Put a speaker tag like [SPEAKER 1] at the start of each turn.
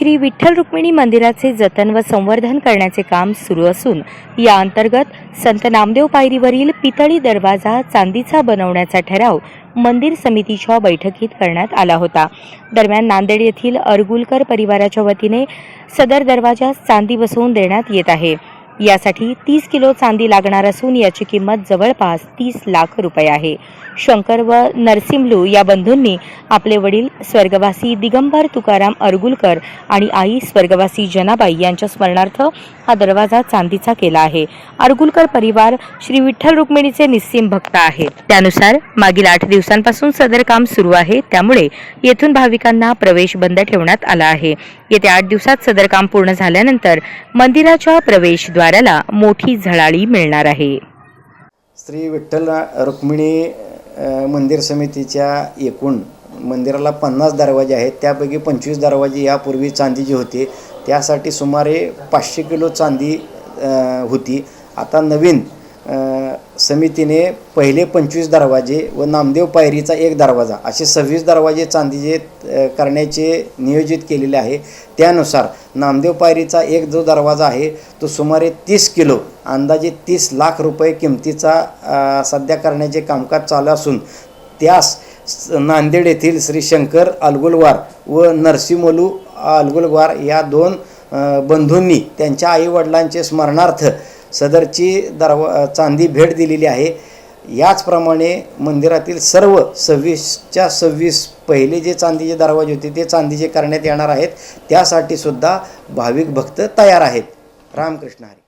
[SPEAKER 1] श्री विठ्ठल रुक्मिणी मंदिराचे जतन व संवर्धन करण्याचे काम सुरू असून या अंतर्गत संत नामदेव पायरीवरील पितळी दरवाजा चांदीचा बनवण्याचा ठराव मंदिर समितीच्या बैठकीत करण्यात आला होता. दरम्यान नांदेड येथील अरगुलकर परिवाराच्या वतीने सदर दरवाजास चांदी बसवून देण्यात येत आहे. यासाठी तीस किलो चांदी लागणार असून याची किंमत जवळपास तीस लाख रुपये आहे. शंकर व नरसिंहलू या बंधूंनी आपले वडील स्वर्गवासी दिगंबर तुकाराम अरगुलकर आणि आई स्वर्गवासी जनाबाई यांच्या स्मरणार्थ हा दरवाजा चांदीचा केला आहे. अरगुलकर परिवार श्री विठ्ठल रुक्मिणीचे निस्सिम भक्त आहेत. त्यानुसार मागील आठ दिवसांपासून सदर काम सुरू आहे. त्यामुळे येथून भाविकांना प्रवेश बंद ठेवण्यात आला आहे. येत्या आठ दिवसात सदर काम पूर्ण झाल्यानंतर मंदिराच्या प्रवेशद्वाराला मोठी झळाळी मिळणार आहे.
[SPEAKER 2] श्री विठ्ठल रुक्मिणी मंदिर समितीच्या एकूण मंदिराला पन्नास दरवाजे आहेत. त्यापैकी पंचवीस दरवाजे यापूर्वी चांदीचे होते त्यासाठी सुमारे पाचशे किलो चांदी होती. आता नवीन समितीने पहिले पंचवीस दरवाजे व नामदेव पायरीचा एक दरवाजा असे सव्वीस दरवाजे चांदीचे करण्याचे नियोजित केलेले आहे. त्यानुसार नामदेव पायरीचा एक जो दरवाजा आहे तो सुमारे तीस किलो अंदाजे तीस लाख रुपये किमतीचा सध्या करण्याचे कामकाज चालू असून त्यास नांदेड येथील श्री शंकर अलगुलवार व नरसिंहमलू अलगुलवार या दोन बंधूंनी त्यांच्या आईवडिलांचे स्मरणार्थ सदरची दरवा चांदी भेट दिलेली आहे. याचप्रमाणे मंदिरातील सर्व सव्वीसच्या सव्वीस पहिले जे चांदीचे दरवाजे होते ते चांदीचे करण्यात येणार आहेत. त्यासाठी सुद्धा भाविक भक्त तयार आहेत. रामकृष्ण हरी.